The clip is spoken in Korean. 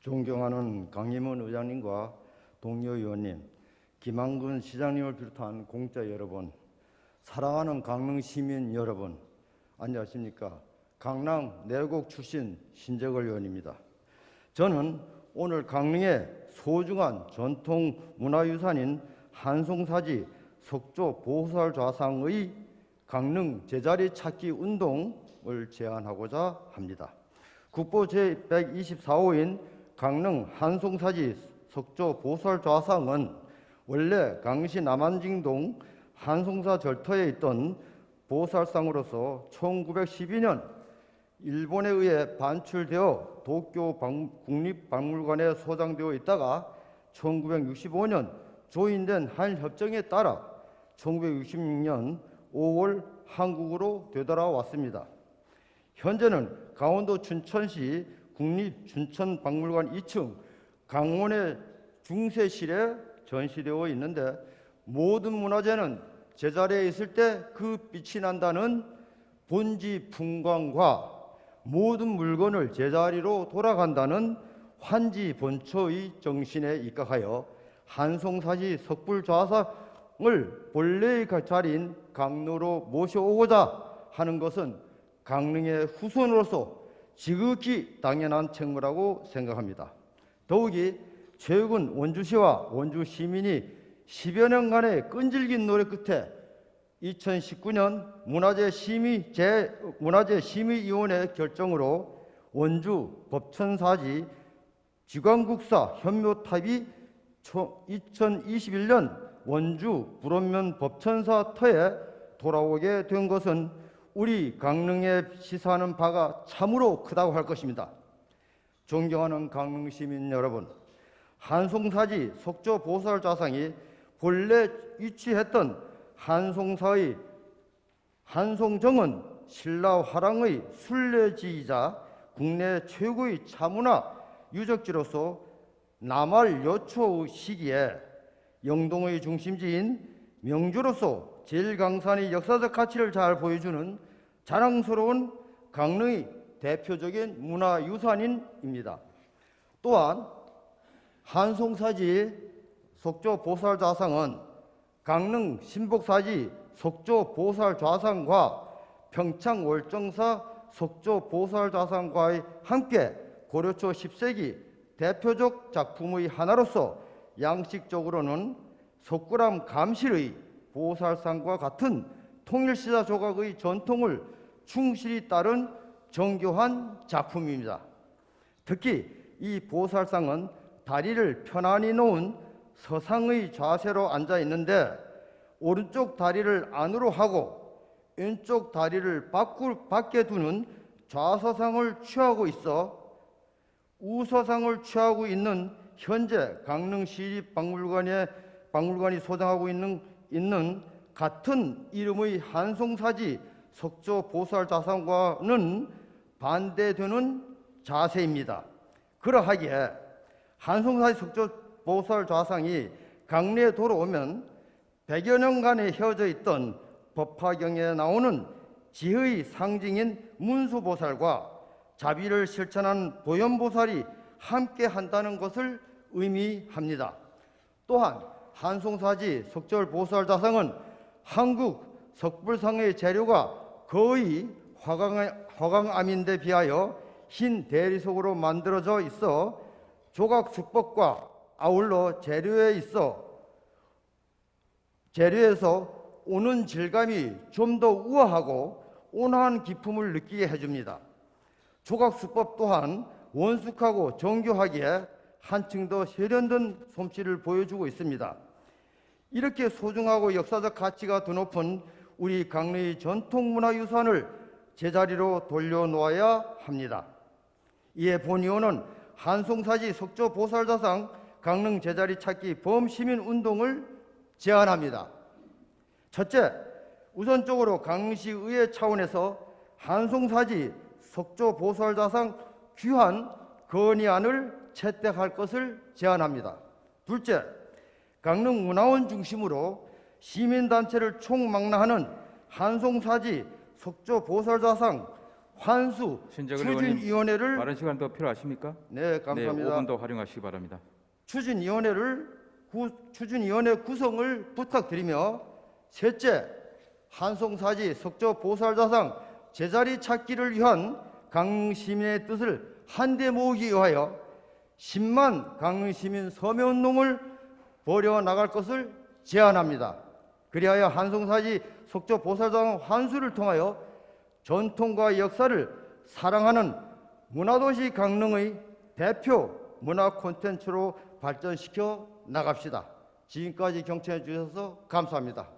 존경하는 강림원 의장님과 동료 의원님, 김한근 시장님을 비롯한 공자 여러분, 사랑하는 강릉 시민 여러분, 안녕하십니까? 강남 내곡 출신 신재걸 의원입니다. 저는 오늘 강릉의 소중한 전통 문화유산인 한송사지 석조 보살 좌상의 강릉 제자리 찾기 운동을 제안하고자 합니다. 국보 제124호인 강릉 한송사지 석조 보살 좌상은 원래 강시 남한징동 한송사 절터에 있던 보살상으로서 1912년 일본에 의해 반출되어 도쿄 박- 국립박물관에 소장되어 있다가 1965년 조인된 한일협정에 따라 1966년 5월 한국으로 되돌아왔습니다. 현재는 강원도 춘천시 국립춘천박물관 2층 강원의 중세실에 전시되어 있는데 모든 문화재는 제자리에 있을 때 그 빛이 난다는 본지 풍광과 모든 물건을 제자리로 돌아간다는 환지 본초의 정신에 입각하여 한송사시 석불좌상을 본래의 그 자리인 강로로 모셔오고자 하는 것은 강릉의 후손으로서 지극히 당연한 책무라고 생각합니다. 더욱이 최근 원주시와 원주 시민이 10여 년간의 끈질긴 노력 끝에 2019년 문화재 심의 제 문화재 심의위원회 결정으로 원주 법천사지 지광국사 현묘탑이 2021년 원주 불원면 법천사 터에 돌아오게 된 것은 우리 강릉에 시사하는 바가 참으로 크다고 할 것입니다. 존경하는 강릉 시민 여러분, 한송사지 석조 보살 좌상이 본래 위치했던 한송사의 한송정은 신라 화랑의 순례지이자 국내 최고의 차문화 유적지로서 남할 여초 시기에 영동의 중심지인 명주로서 제일 강산의 역사적 가치를 잘 보여주는 자랑스러운 강릉의 대표적인 문화유산인입니다. 또한 한송사지 석조 보살 좌상은 강릉 신복사지 석조 보살 좌상과 평창 월정사 석조 보살 좌상과의 함께 고려초 10세기 대표적 작품의 하나로서 양식적으로는 석굴암 감실의 보살상과 같은 통일시사 조각의 전통을 충실히 따른 정교한 작품입니다. 특히 이 보살상은 다리를 편안히 놓은 서상의 자세로 앉아 있는데 오른쪽 다리를 안으로 하고 왼쪽 다리를 밖을 밖에 두는 좌서상을 취하고 있어 우서상을 취하고 있는 현재 강릉시립박물관에 박물관이 소장하고 있는 있는 같은 이름의 한송사지 석조 보살 자상과는 반대되는 자세입니다. 그러하기에 한송사지 석조 보살 좌상이 강릉에 돌아오면 100여 년간에 헤어져 있던 법화경에 나오는 지의 상징인 문수보살과 자비를 실천한 보현보살이 함께 한다는 것을 의미합니다. 또한 한송사지 석절보살자상은 한국 석불상의 재료가 거의 화강, 화강 암인데 비하여 흰 대리석으로 만들어져 있어 조각 수법과 아울러 재료에 있어 재료에서 오는 질감이 좀 더 우아하고 온화한 기품을 느끼게 해줍니다. 조각 수법 또한 원숙하고 정교하기에 한층 더 세련된 솜씨를 보여주고 있습니다. 이렇게 소중하고 역사적 가치가 드높은 우리 강릉의 전통문화유산을 제자리로 돌려놓아야 합니다. 이에 본 의원은 한송사지 석조보살자상 강릉 제자리 찾기 범시민 운동을 제안합니다. 첫째, 우선적으로 강릉시 의회 차원에서 한송사지 석조보살자상 귀환 건의안을 채택할 것을 제안합니다. 둘째, 강릉 문화원 중심으로 시민단체를 총망라하는 한송사지 석조 보살자상 환수 신재근 의원님, 추진위원회를 빠른 시간 더 필요하십니까? 네 감사합니다. 네, 5분 더 활용하시기 바랍니다. 추진위원회를 구, 추진위원회 구성을 부탁드리며 셋째 한송사지 석조 보살자상 제자리 찾기를 위한 강시민의 뜻을 한데 모으기 위하여 10만 강시민 서명운동을 벌여 나갈 것을 제안합니다. 그리하여 한송사지 석조 보살자상 환수를 통하여 전통과 역사를 사랑하는 문화도시 강릉의 대표 문화 콘텐츠로 발전시켜 나갑시다. 지금까지 경청해 주셔서 감사합니다.